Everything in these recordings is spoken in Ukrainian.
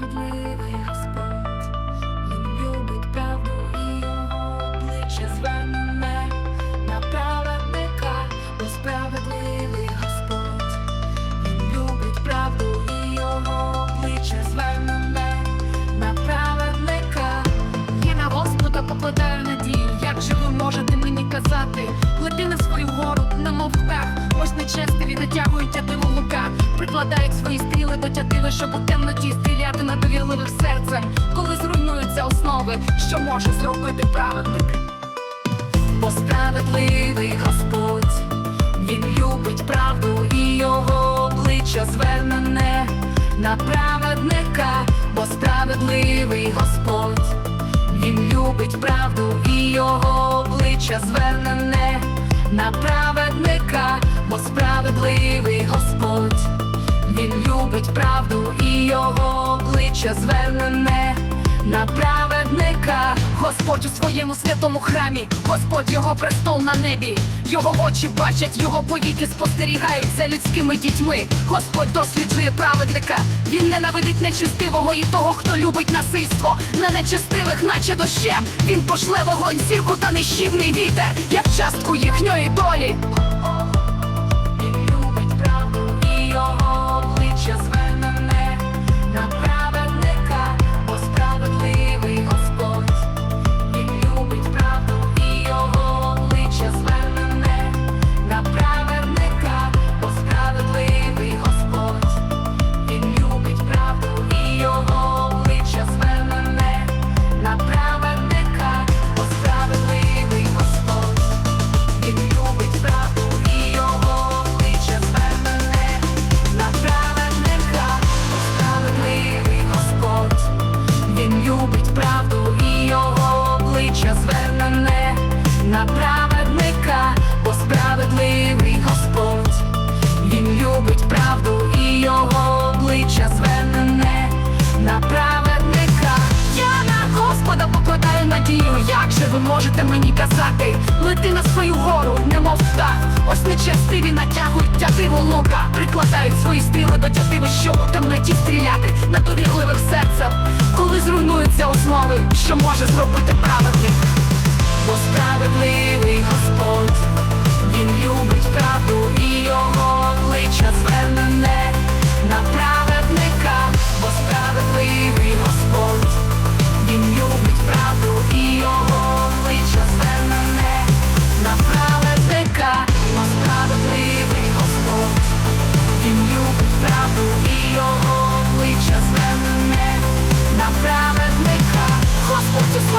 Господь, любить правду і на праведника, справедливий Господь, любить правду і його на праведника. Я на Господа покладаю надію, як же ви можете мені казати, лети на свою гору, намов птах, ось нечестиві натягують тятиву лука, прикладають свої стріли до тятиви, щоб у темноті. стріли на довірливих серцем, коли зруйнуються основи, що може зробити праведник. Бо справедливий Господь, Він любить правду і його обличчя звернене на праведника, бо справедливий Господь, Він любить правду і його обличчя звернене на праведника, бо справедливий Господь, Він любить правду і його обличчя звернене на праведника. Господь у своєму святому храмі, Господь його престол на небі, його очі бачать, його повіки спостерігають за людськими дітьми. Господь досліджує праведника. Він ненавидить нечестивого і того, хто любить насильство. На нечестивих, наче дощем. Він пошле вогонь, сірку та нищівний вітер, як частку їхньої можете мені казати? Лети на свою гору, немов птах. Ось нечестиві натягують тятиву лука, прикладають свої стріли до тятиви, щоб у темноті стріляти на довірливих серцем, коли зруйнується основи,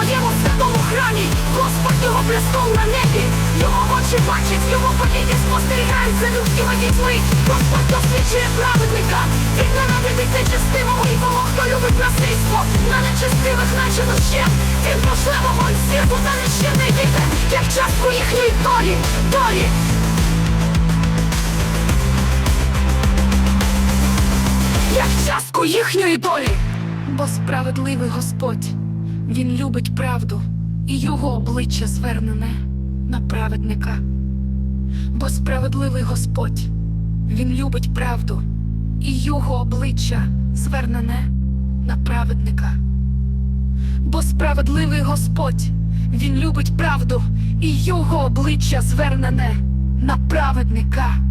своєму святому храмі, Господь його престол на небі, його очі бачать, його повіки спостерігають за людськими дітьми. Господь досліджує праведника, він ненавидить нечестивого і того, хто любить насильство. На нечестивих, наче дощем, він пошле вогонь сірку та нещемний вітер, як частку їхньої долі, долі. Як частку їхньої долі. Бо справедливий Господь, Він любить правду, і його обличчя звернене на праведника. Бо справедливий Господь, Він любить правду, і його обличчя звернене на праведника. Бо справедливий Господь, Він любить правду, і його обличчя звернене на праведника.